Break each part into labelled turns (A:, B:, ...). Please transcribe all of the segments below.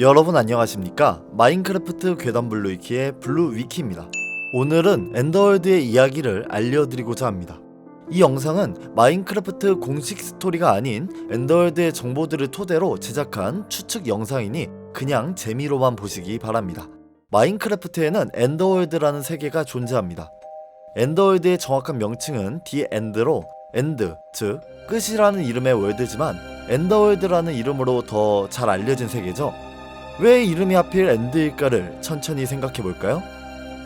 A: 여러분 안녕하십니까? 마인크래프트 괴담 블루위키의 블루위키입니다. 오늘은 엔더월드의 이야기를 알려드리고자 합니다. 이 영상은 마인크래프트 공식 스토리가 아닌 엔더월드의 정보들을 토대로 제작한 추측 영상이니 그냥 재미로만 보시기 바랍니다. 마인크래프트에는 엔더월드라는 세계가 존재합니다. 엔더월드의 정확한 명칭은 디 엔드로 엔드, 즉 끝이라는 이름의 월드지만 엔더월드라는 이름으로 더 잘 알려진 세계죠. 왜 이름이 하필 엔드일까를 천천히 생각해 볼까요?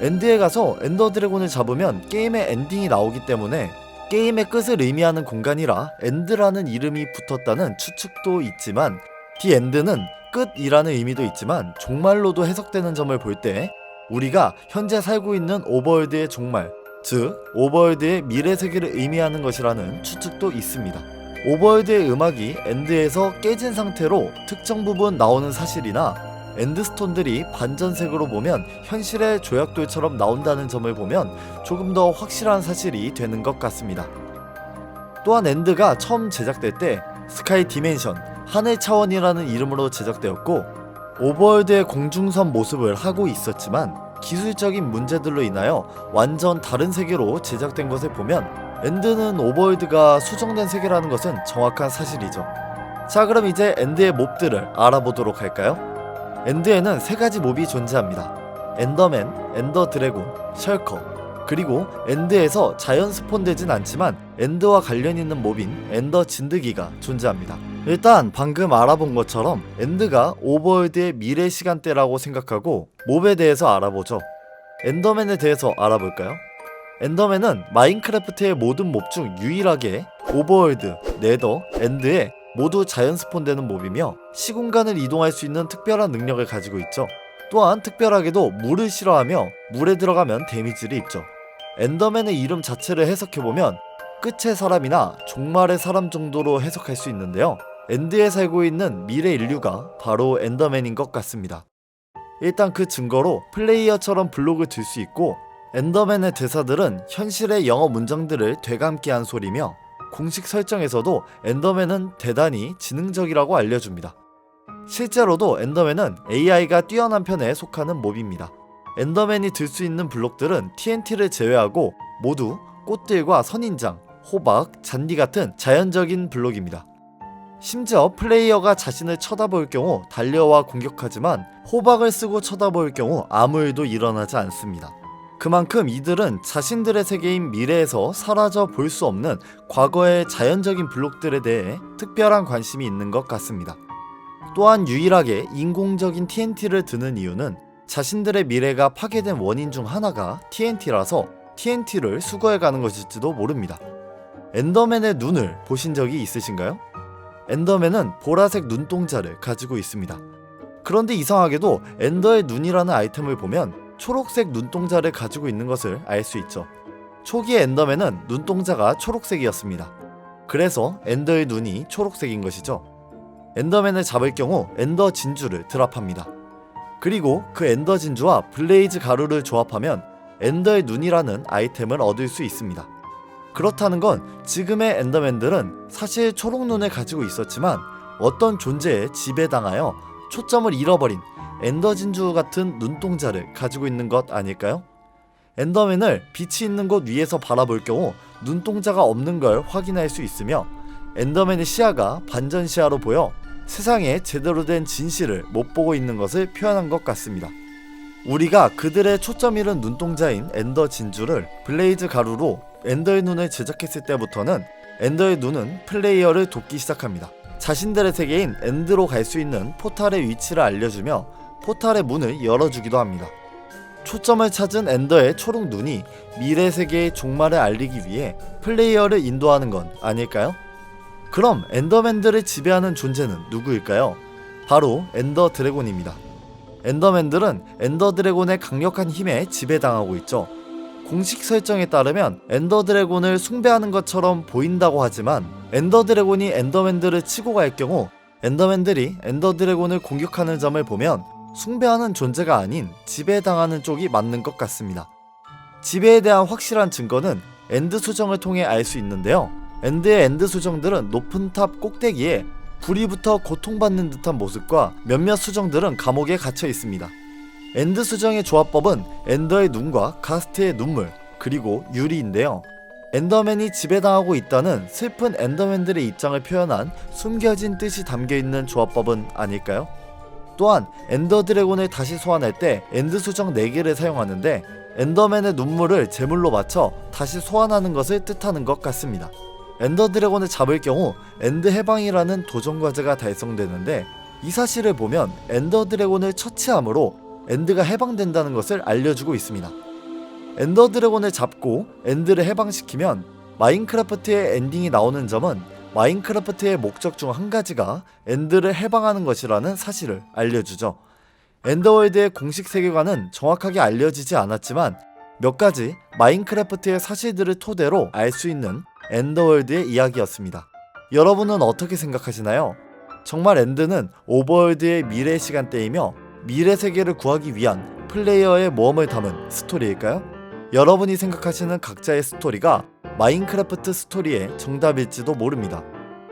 A: 엔드에 가서 엔더 드래곤을 잡으면 게임의 엔딩이 나오기 때문에 게임의 끝을 의미하는 공간이라 엔드라는 이름이 붙었다는 추측도 있지만 디 엔드는 끝이라는 의미도 있지만 종말로도 해석되는 점을 볼 때 우리가 현재 살고 있는 오버월드의 종말, 즉 오버월드의 미래 세계를 의미하는 것이라는 추측도 있습니다. 오버월드의 음악이 엔드에서 깨진 상태로 특정 부분 나오는 사실이나 엔드스톤들이 반전색으로 보면 현실의 조약돌처럼 나온다는 점을 보면 조금 더 확실한 사실이 되는 것 같습니다. 또한 엔드가 처음 제작될 때 스카이 디멘션, 하늘 차원이라는 이름으로 제작되었고 오버월드의 공중선 모습을 하고 있었지만 기술적인 문제들로 인하여 완전 다른 세계로 제작된 것을 보면 엔드는 오버월드가 수정된 세계라는 것은 정확한 사실이죠. 자, 그럼 이제 엔드의 몹들을 알아보도록 할까요? 엔드에는 세 가지 몹이 존재합니다. 엔더맨, 엔더 드래곤, 셜커. 그리고 엔드에서 자연 스폰되진 않지만 엔드와 관련 있는 몹인 엔더 진드기가 존재합니다. 일단 방금 알아본 것처럼 엔드가 오버월드의 미래 시간대라고 생각하고 몹에 대해서 알아보죠. 엔더맨에 대해서 알아볼까요? 엔더맨은 마인크래프트의 모든 몹 중 유일하게 오버월드, 네더, 엔드에 모두 자연 스폰되는 몹이며 시공간을 이동할 수 있는 특별한 능력을 가지고 있죠. 또한 특별하게도 물을 싫어하며 물에 들어가면 데미지를 입죠. 엔더맨의 이름 자체를 해석해보면 끝의 사람이나 종말의 사람 정도로 해석할 수 있는데요. 엔드에 살고 있는 미래 인류가 바로 엔더맨인 것 같습니다. 일단 그 증거로 플레이어처럼 블록을 들 수 있고 엔더맨의 대사들은 현실의 영어 문장들을 되감게 한 소리며 공식 설정에서도 엔더맨은 대단히 지능적이라고 알려줍니다. 실제로도 엔더맨은 AI가 뛰어난 편에 속하는 몹입니다. 엔더맨이 들 수 있는 블록들은 TNT를 제외하고 모두 꽃들과 선인장, 호박, 잔디 같은 자연적인 블록입니다. 심지어 플레이어가 자신을 쳐다볼 경우 달려와 공격하지만 호박을 쓰고 쳐다볼 경우 아무 일도 일어나지 않습니다. 그만큼 이들은 자신들의 세계인 미래에서 사라져 볼 수 없는 과거의 자연적인 블록들에 대해 특별한 관심이 있는 것 같습니다. 또한 유일하게 인공적인 TNT를 드는 이유는 자신들의 미래가 파괴된 원인 중 하나가 TNT라서 TNT를 수거해 가는 것일지도 모릅니다. 엔더맨의 눈을 보신 적이 있으신가요? 엔더맨은 보라색 눈동자를 가지고 있습니다. 그런데 이상하게도 엔더의 눈이라는 아이템을 보면 초록색 눈동자를 가지고 있는 것을 알 수 있죠. 초기의 엔더맨은 눈동자가 초록색이었습니다. 그래서 엔더의 눈이 초록색인 것이죠. 엔더맨을 잡을 경우 엔더 진주를 드랍합니다. 그리고 그 엔더 진주와 블레이즈 가루를 조합하면 엔더의 눈이라는 아이템을 얻을 수 있습니다. 그렇다는 건 지금의 엔더맨들은 사실 초록 눈을 가지고 있었지만 어떤 존재에 지배당하여 초점을 잃어버린 엔더 진주 같은 눈동자를 가지고 있는 것 아닐까요? 엔더맨을 빛이 있는 곳 위에서 바라볼 경우 눈동자가 없는 걸 확인할 수 있으며 엔더맨의 시야가 반전 시야로 보여 세상에 제대로 된 진실을 못 보고 있는 것을 표현한 것 같습니다. 우리가 그들의 초점 잃은 눈동자인 엔더 진주를 블레이즈 가루로 엔더의 눈을 제작했을 때부터는 엔더의 눈은 플레이어를 돕기 시작합니다. 자신들의 세계인 엔드로 갈 수 있는 포탈의 위치를 알려주며 포탈의 문을 열어주기도 합니다. 초점을 찾은 엔더의 초록 눈이 미래 세계의 종말을 알리기 위해 플레이어를 인도하는 건 아닐까요? 그럼 엔더맨들을 지배하는 존재는 누구일까요? 바로 엔더 드래곤입니다. 엔더맨들은 엔더 드래곤의 강력한 힘에 지배당하고 있죠. 공식 설정에 따르면 엔더 드래곤을 숭배하는 것처럼 보인다고 하지만 엔더 드래곤이 엔더맨들을 치고 갈 경우 엔더맨들이 엔더 드래곤을 공격하는 점을 보면 숭배하는 존재가 아닌 지배당하는 쪽이 맞는 것 같습니다. 지배에 대한 확실한 증거는 엔드 수정을 통해 알 수 있는데요. 엔드의 엔드 수정들은 높은 탑 꼭대기에 불이부터 고통받는 듯한 모습과 몇몇 수정들은 감옥에 갇혀 있습니다. 엔드 수정의 조합법은 엔더의 눈과 가스트의 눈물, 그리고 유리인데요. 엔더맨이 지배당하고 있다는 슬픈 엔더맨들의 입장을 표현한 숨겨진 뜻이 담겨 있는 조합법은 아닐까요? 또한 엔더 드래곤을 다시 소환할 때 엔드 수정 4개를 사용하는데 엔더맨의 눈물을 제물로 맞춰 다시 소환하는 것을 뜻하는 것 같습니다. 엔더 드래곤을 잡을 경우 엔드 해방이라는 도전 과제가 달성되는데 이 사실을 보면 엔더 드래곤을 처치함으로 엔드가 해방된다는 것을 알려주고 있습니다. 엔더 드래곤을 잡고 엔드를 해방시키면 마인크래프트의 엔딩이 나오는 점은 마인크래프트의 목적 중 한 가지가 엔드를 해방하는 것이라는 사실을 알려주죠. 엔더월드의 공식 세계관은 정확하게 알려지지 않았지만 몇 가지 마인크래프트의 사실들을 토대로 알 수 있는 엔더월드의 이야기였습니다. 여러분은 어떻게 생각하시나요? 정말 엔드는 오버월드의 미래 시간대이며 미래 세계를 구하기 위한 플레이어의 모험을 담은 스토리일까요? 여러분이 생각하시는 각자의 스토리가 마인크래프트 스토리의 정답일지도 모릅니다.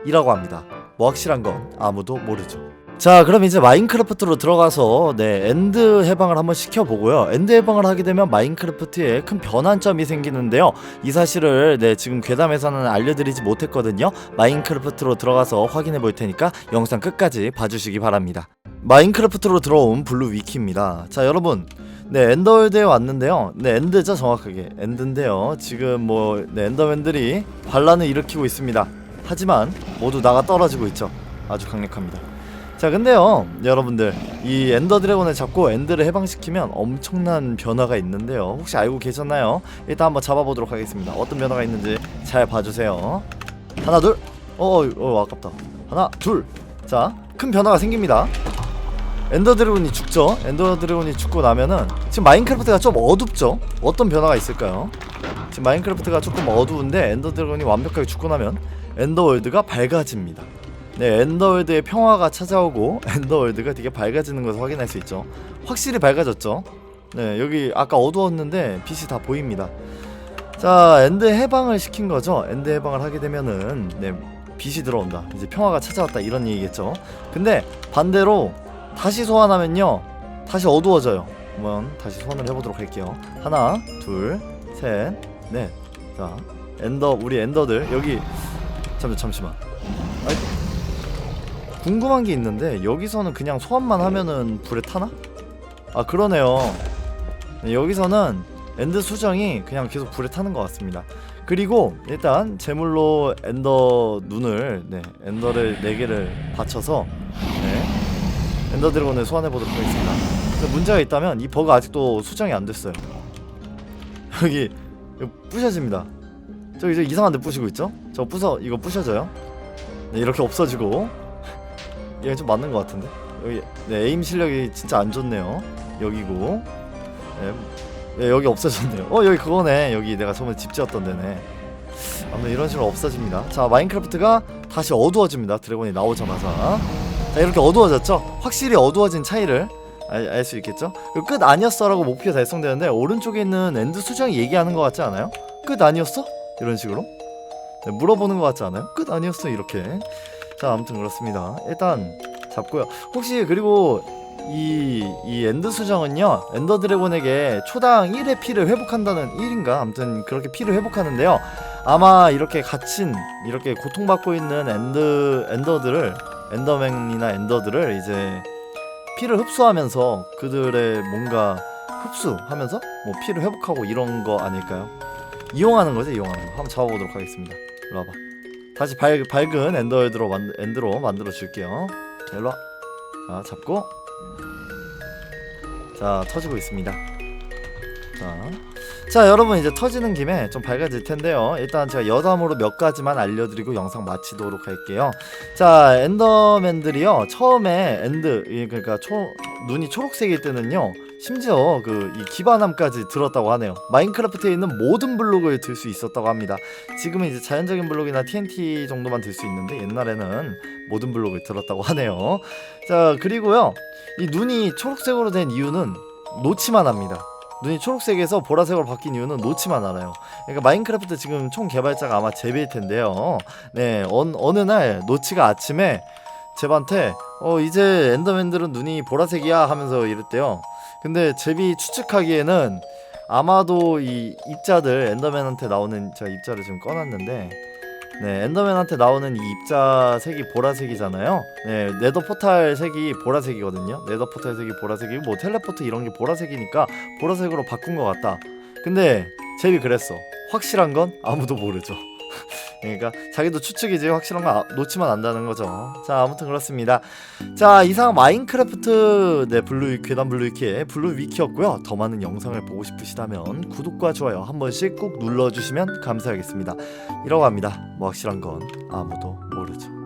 A: 이라고 합니다. 뭐 확실한 건 아무도 모르죠. 자, 그럼 이제 마인크래프트로 들어가서 네 엔드 해방을 한번 시켜보고요. 엔드 해방을 하게 되면 마인크래프트에 큰 변환점이 생기는데요. 이 사실을 네 지금 괴담에서는 알려드리지 못했거든요. 마인크래프트로 들어가서 확인해 볼 테니까 영상 끝까지 봐주시기 바랍니다. 마인크래프트로 들어온 블루 위키입니다. 자, 여러분. 네, 엔더월드에 왔는데요. 네, 엔드죠, 정확하게. 엔드인데요. 지금 뭐, 네, 엔더맨들이 반란을 일으키고 있습니다. 하지만 모두 나가 떨어지고 있죠. 아주 강력합니다. 자, 근데요, 여러분들. 이 엔더 드래곤을 잡고 엔드를 해방시키면 엄청난 변화가 있는데요. 혹시 알고 계셨나요? 일단 한번 잡아보도록 하겠습니다. 어떤 변화가 있는지 잘 봐주세요. 하나, 둘. 어, 어, 어 아깝다. 하나, 둘. 자, 큰 변화가 생깁니다. 엔더 드래곤이 죽죠. 엔더 드래곤이 죽고 나면은 지금 마인크래프트가 좀 어둡죠. 어떤 변화가 있을까요? 지금 마인크래프트가 조금 어두운데 엔더 드래곤이 완벽하게 죽고 나면 엔더월드가 밝아집니다. 네, 엔더월드의 평화가 찾아오고 엔더월드가 되게 밝아지는 것을 확인할 수 있죠. 확실히 밝아졌죠. 네, 여기 아까 어두웠는데 빛이 다 보입니다. 자, 엔드 해방을 시킨 거죠. 엔드 해방을 하게 되면은 네, 빛이 들어온다. 이제 평화가 찾아왔다 이런 얘기겠죠. 근데 반대로 다시 소환하면요. 다시 어두워져요. 한번 다시 소환을 해보도록 할게요. 하나 둘셋넷자 엔더 우리 엔더들 여기. 잠시 잠시만. 아이, 궁금한 게 있는데 여기서는 그냥 소환만 하면은 불에 타나? 아 그러네요. 네, 여기서는 엔드 수정이 그냥 계속 불에 타는 것 같습니다. 그리고 일단 제물로 엔더 눈을 네 엔더를 4개를 받쳐서 네 엔더 드래곤을 소환해 보도록 하겠습니다. 문제가 있다면 이 버그 아직도 수정이 안 됐어요. 여기 이거 부셔집니다. 저 이제 이상한데 부시고 있죠? 저 부서 이거 부셔져요. 네, 이렇게 없어지고 이게 좀 맞는 것 같은데 여기 네, 에임 실력이 진짜 안 좋네요. 여기고 네, 네, 여기 없어졌네요. 어 여기 그거네. 여기 내가 처음에 집 지었던 데네. 아무튼 이런 식으로 없어집니다. 자 마인크래프트가 다시 어두워집니다. 드래곤이 나오자마자. 자 이렇게 어두워졌죠? 확실히 어두워진 차이를 알 수 있겠죠? 그리고 끝 아니었어라고 목표 달성되는데 오른쪽에 있는 엔드 수정이 얘기하는 것 같지 않아요? 끝 아니었어? 이런 식으로 네, 물어보는 것 같지 않아요? 끝 아니었어 이렇게 자 아무튼 그렇습니다 일단 잡고요 혹시 그리고 이, 이 엔드 수정은요 엔더 드래곤에게 초당 1의 피를 회복한다는 1인가 아무튼 그렇게 피를 회복하는데요 아마 이렇게 갇힌 이렇게 고통받고 있는 엔드 엔더들을 엔더맨이나 엔더들을 이제 피를 흡수하면서 그들의 뭔가 흡수하면서 뭐 피를 회복하고 이런 거 아닐까요? 이용하는 거죠, 이용하는 거. 한번 잡아보도록 하겠습니다. 일로 와봐. 다시 밝, 밝은 엔더헤드로 만, 엔드로 만들어 줄게요. 자, 일로 와. 자, 잡고. 자, 터지고 있습니다. 자. 자 여러분 이제 터지는 김에 좀 밝아질 텐데요. 일단 제가 여담으로 몇 가지만 알려드리고 영상 마치도록 할게요. 자 엔더맨들이요. 처음에 엔드 이 그러니까 초 눈이 초록색일 때는요. 심지어 그 이 기반함까지 들었다고 하네요. 마인크래프트에 있는 모든 블록을 들 수 있었다고 합니다. 지금은 이제 자연적인 블록이나 TNT 정도만 들 수 있는데 옛날에는 모든 블록을 들었다고 하네요. 자 그리고요. 이 눈이 초록색으로 된 이유는 놓치만 합니다 눈이 초록색에서 보라색으로 바뀐 이유는 놓치만 알아요. 그러니까 마인크래프트 지금 총 개발자가 아마 제비일 텐데요. 네, 어, 어느 날 노치가 아침에 제비한테 어 이제 엔더맨들은 눈이 보라색이야 하면서 이랬대요. 근데 제비 추측하기에는 아마도 이 입자들 엔더맨한테 나오는 제가 입자를 지금 꺼놨는데 네 엔더맨한테 나오는 이 입자 색이 보라색이잖아요. 네 네더 포탈 색이 보라색이거든요. 네더 포탈 색이 보라색이고 뭐 텔레포트 이런 게 보라색이니까 보라색으로 바꾼 것 같다. 근데 제비 그랬어. 확실한 건 아무도 모르죠. 그러니까 자기도 추측이지 확실한 거 아- 놓치면 안다는 거죠. 자 아무튼 그렇습니다. 자 이상 마인크래프트 네 블루 괴담 블루 위키의 블루 위키였고요. 더 많은 영상을 보고 싶으시다면 구독과 좋아요 한 번씩 꼭 눌러주시면 감사하겠습니다. 이라고 합니다. 뭐 확실한 건 아무도 모르죠.